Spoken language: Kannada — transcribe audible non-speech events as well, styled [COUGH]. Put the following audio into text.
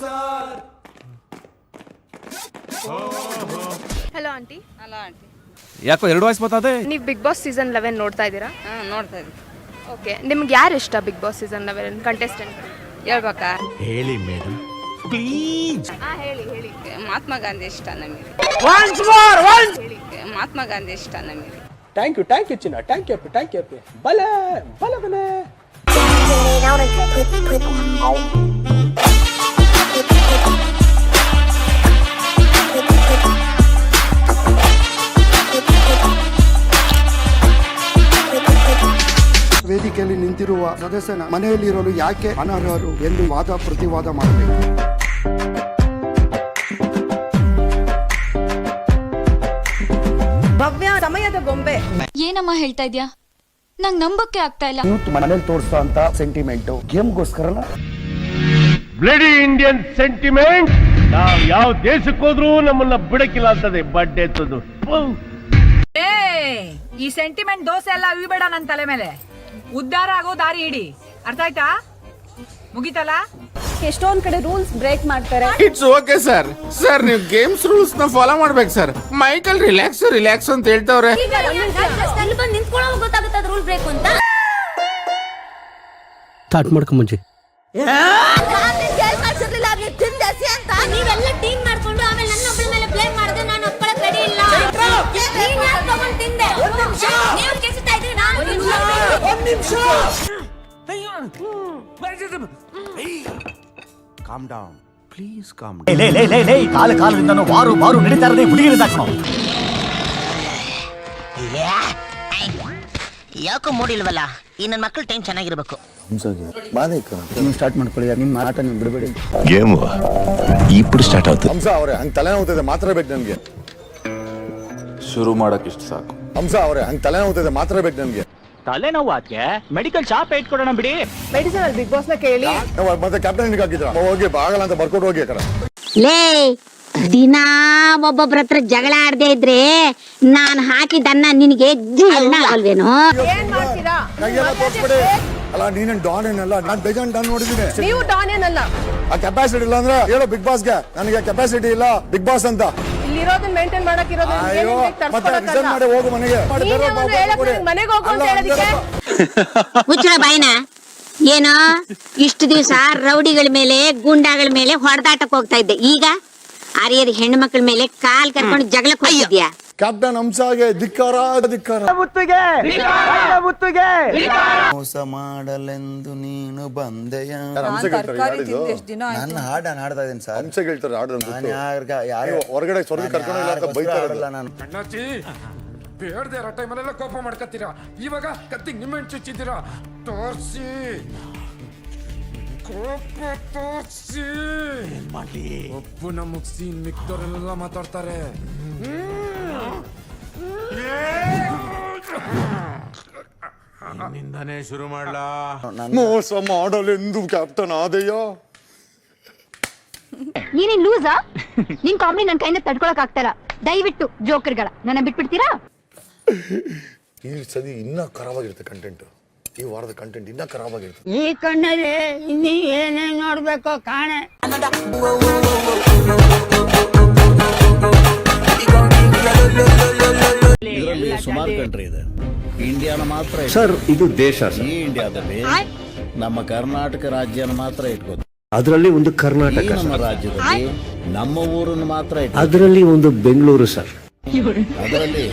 సార్ ಹಲೋ ಆಂಟಿ ಅಲ್ಲ ಆಂಟಿ ಯಾಕೋ ಎರಡು ವಾಯ್ಸ್ ಬರ್ತದೆ ನೀವು ಬಿಗ್ ಬಾಸ್ ಸೀಸನ್ ಲೆವೆನ್ ನೋಡ್ತಾ ಇದ್ದೀರಾ? ಹಾಂ ನೋಡ್ತಾ ಇದ್ದೀನಿ. ಓಕೆ ನಿಮ್ಗೆ ಯಾರು ಇಷ್ಟ Bigg Boss season eleven contestant ಹೇಳ್ಬೇಕಾ? ಹೇಳಿ ಮೇಡಮ್ ಪ್ಲೀಸ್ ಹಾಂ ಹೇಳಿ ಹೇಳಿ. ಮಹಾತ್ಮ ಗಾಂಧಿ ಇಷ್ಟ ನಮಗೆ. ಹೇಳಿ. ಮಹಾತ್ಮ ಗಾಂಧಿ ಇಷ್ಟ ನಮಗೆ. ಥ್ಯಾಂಕ್ ಯು ಥ್ಯಾಂಕ್ ಯು ಚಿನ್ನ. ಥ್ಯಾಂಕ್ ಯು ಥ್ಯಾಂಕ್ ಯು ಬಲೆ ಬಲೆ ಬಲೆ ವೇದಿಕೆಯಲ್ಲಿ ನಿಂತಿರುವ ಸದಸ್ಯನ ಮನೆಯಲ್ಲಿರಲು ಯಾಕೆ ಅನರ್ಹರು ಎಂದು ವಾದ ಪ್ರತಿವಾದ ಮಾಡಬೇಕು? ಭವ್ಯ ಸಮಯದ ಗೊಂಬೆ. ಏನಮ್ಮ ಹೇಳ್ತಾ ಇದ್ಯಾ? ನಂಗ್ ನಂಬಕ್ಕೆ ಆಗ್ತಾ ಇಲ್ಲ. ಯೂತ್ ಮನೇಲಿ ತೋರಿಸೋ ಅಂತ ಸೆಂಟಿಮೆಂಟ್. ಗೇಮ್ಗೋಸ್ಕರ ಬ್ಲಡಿ ಇಂಡಿಯನ್ ಸೆಂಟಿಮೆಂಟ್ ನಾವ್ ಯಾವ ದೇಶಕ್ಕೆ ಹೋದ್ರೂ ನಮ್ಮನ್ನ ಬಿಡಕಿಲ್ಲ ಅಂತದೆ ಬಡ್ಡೆ ಎತ್ತದು. ಏ ಈ ಸೆಂಟಿಮೆಂಟ್ ದೋಸೆ ಎಲ್ಲ ಅವಿಬೇಡ ನನ್ನ ತಲೆ ಮೇಲೆ. ಉದ್ಧಾರ ಆಗೋ ದಾರಿ ಹಿಡಿ ಅರ್ಥ ಆಯ್ತಾ? ಮುಗಿತಲ್ಲ? ಎಷ್ಟೊಂದ್ ಕಡೆ ರೂಲ್ಸ್ ಬ್ರೇಕ್ ಮಾಡ್ತಾರೆ. ಇಟ್ಸ್ ಓಕೆ ಸರ್ ಸರ್ ನೀವು ಗೇಮ್ಸ್ ರೂಲ್ಸ್ನ ಫಾಲೋ ಮಾಡ್ಬೇಕು ಸರ್ ಮೈಕಲ್ ರಿಲ್ಯಾಕ್ಸ್ ರಿಲ್ಯಾಕ್ಸ್ ಅಂತ ಹೇಳ್ತಾವ್ರೆ. ಗೊತ್ತಾಗುತ್ತೆ ರೂಲ್ ಬ್ರೇಕ್ ಅಂತ. ಸ್ಟಾರ್ಟ್ ಮಾಡ್ಕೊ ಕಾಮ್ ಡೌನ್ ಪ್ಲೀಸ್ ಕಾಮ್ ಕಾಲ ಕಾಲದಿಂದನೂ ವಾರು ಬಾರು ನಡೀತಾ ಇರೋದೇ ಹುಡುಗಿರಿದ ಯಾಕೋ ಮೂಡಿಲ್ವಲ್ಲ ಈ ನನ್ನ ಮಕ್ಕಳು ಟೈಮ್ ಚೆನ್ನಾಗಿರ್ಬೇಕು ನೀವು ಸ್ಟಾರ್ಟ್ ಮಾಡ್ಕೊಳ್ಳಿ ನಿಮ್ಮ ಆಟ ನೀವು ಬಿಡಬೇಡಿ ಗೇಮ್ ఇప్పుడు ಸ್ಟಾರ್ಟ್ ಆಗುತ್ತೆ ಹಂಸ ಅವರೇ ಹಂಗ್ ತಲೆ ನೋವ್ತಿದೆ ಮಾತ್ರ ಬೇಕು ನನಗೆ ಶುರು ಮಾಡಕ್ ಇಷ್ಟು ಸಾಕು ಹಂಸ ಅವರೇ ಹಂಗ್ ತಲೆ ನೋವ್ತಿದೆ ಮಾತ್ರ ಬೇಕು ನನಗೆ ತಲೆನೋವು ಆದ್ಕೆ ಮೆಡಿಕಲ್ ಶಾಪ್ ಇಟ್ಕೊಡೋಣ ಬಿಡಿ. ಮೆಡಿಸಿನ್ ಅಲ್ಲಿ ಬಿಗ್ ಬಾಸ್ನ ಕೇಳಿ. ಮತ್ತೆ ಕ್ಯಾಪ್ಟನ್ ಹಾಕಿದ್ರ ಹೋಗಿ ಆಗಲ್ಲ ಅಂತ ಬರ್ಕೊಂಡು ಹೋಗಿ ಆ ಕಡೆ. ಲೇ ದಿನಾ ಒಬ್ಬೊಬ್ರ ಹತ್ರ ಜಗಳ ಆಡದೆ ಇದ್ರೆ ನಾನ್ ಹಾಕಿದ್ದನ್ನ ನಿನಗೆ ಜೀರ್ಣ ಆಗಲ್ವೇನೋ ಏನ್ ಮಾಡ್ತೀರಾ? ತೋರ್ಸ್ಬಿಡಿ. ಅಲ್ಲ ನೀನೇನ್ ಡಾನ್ ಏನಲ್ಲ ನಾನ್ ಬೇಜಾನ್ ಡಾನ್ ನೋಡಿದೀನಿ ನೀವು ಡಾನ್ ಏನಲ್ಲ ಆ ಕೆಪಾಸಿಟಿ ಇಲ್ಲ ಅಂದ್ರೆ ಹೇಳು ಬಿಗ್ ಬಾಸ್ಗೆ ನನಗೆ ಕೆಪಾಸಿಟಿ ಇಲ್ಲ ಬಿಗ್ ಬಾಸ್ ಅಂತ. ಇಲ್ಲಿರೋದನ್ನ ಮೇಂಟೈನ್ ಮಾಡಕ್ ಹೋಗು ಮನೆಗೆ. ಮನೆಗೆ ಹೋಗು ಅಂತ ಹೇಳೋದಿಕ್ಕೆ. ಮುಚ್ಚಳ [LAUGHS] ಬಾಯ್ನ ಏನೋ ಇಷ್ಟು ದಿವಸ ರೌಡಿಗಳ ಮೇಲೆ ಗುಂಡಾಗಳ ಮೇಲೆ ಹೊಡೆದಾಟಕ್ಕೆ ಹೋಗ್ತಾ ಇದ್ದೆ. ಈಗ ಅರಿಯದ ಹೆಣ್ಣು ಮಕ್ಕಳ ಮೇಲೆ ಕಾಲ್ ಕರ್ಕೊಂಡು ಜಗಳಕ್ಕೆ ಹೋಗಿದ್ಯಾ ಕ್ಯಾಪ್ಟನ್ ಹಂಸಾಗೆ ಧಿಕ್ಕಾರ ಧಿಕ್ಕಾರ ಮೋಸ ಮಾಡಲೆಂದು ನೀನು ಬಂದೆಯ. ಯಾರು ಎಷ್ಟು ಹೇಳ್ತಾರೆ ಯಾರಿದು? ನನ್ನ ಹಾಡ ಹಾಡ್ತಾ ಇದ್ದೀನಿ ಸರ್. ಹಂಸಗೆ ಹೇಳ್ತಾರೆ ಹಾಡು ನಾನು ಯಾರ್ಗ ಯಾರು ನೀವು ಹೊರಗಡೆ ಸ್ವರ್ಗ ಕರ್ಕೊಂಡು ಇಲ್ಲ ಅಂತ ಬೈತಾ ಇರೋದು. ನಾನು. ಬೇಡದೆ ಇರೋ ಟೈಮಲ್ಲೆಲ್ಲ ಕೋಪ ಮಾಡ್ಕೊತೀರಾ ಇವಾಗ ಕತ್ತಿಗೆ ನಿಮ್ಮೆ ಚುಚ್ಚಿದ್ದೀರಾ? ತೋರ್ಸಿ. ಕೋಪ ತೋರ್ಸಿ. ಮಾಡಿ ಮಾಡ್ಲಿ? ಒಬ್ಬನ ಮುಗಿಸಿ ಮಿಕ್ದವರೆಲ್ಲ ಮಾತಾಡ್ತಾರೆ. ನಿಂದಾನೇ ಶುರು ಮಾಡ್ಲಾ? ಮೋಸ ಮಾಡಲೆಂದು ಕ್ಯಾಪ್ಟನ್ ಆದಯ್ಯ ನೀನೇನ್ ಲೂಸಾ ನಿನ್ ಕಾಮಿಡಿ ನನ್ ಕೈಯಿಂದ ತಡ್ಕೊಳಕ್ ಆಗ್ತಾರ. ದಯವಿಟ್ಟು ಜೋಕರ್ಗಳ ನನ್ನ ಬಿಟ್ಬಿಡ್ತೀರಾ? ಈ ಸದಿ ಇನ್ನ ಖರಾಬಾಗಿರುತ್ತೆ ಕಂಟೆಂಟ್ ಈ ವಾರದ ಕಂಟೆಂಟ್ ಇನ್ನ ಖರಾಬಾಗಿರುತ್ತೆ. ಈ ಕಣ್ಣಲ್ಲಿ ಇನ್ನೇ ಏನೇನ್ ನೋಡ್ಬೇಕೋ ಕಾಣೆ. ಕಂಟ್ರಿ ಇದೆ. ಇಂಡಿಯಾನ ಮಾತ್ರ ಸರ್ ಇದು ದೇಶ ಈ ಇಂಡಿಯಾದಲ್ಲಿ ನಮ್ಮ ಕರ್ನಾಟಕ ರಾಜ್ಯನ ಮಾತ್ರ ಇಟ್ಕೋತೀವಿ. ಅದರಲ್ಲಿ ಒಂದು ಈ ಕರ್ನಾಟಕ ನಮ್ಮ ರಾಜ್ಯದಲ್ಲಿ ನಮ್ಮ ಊರನ್ನು ಮಾತ್ರ ಇಟ್ಕೋ ಅದರಲ್ಲಿ ಒಂದು ಬೆಂಗಳೂರು ಸರ್ ಅದರಲ್ಲಿ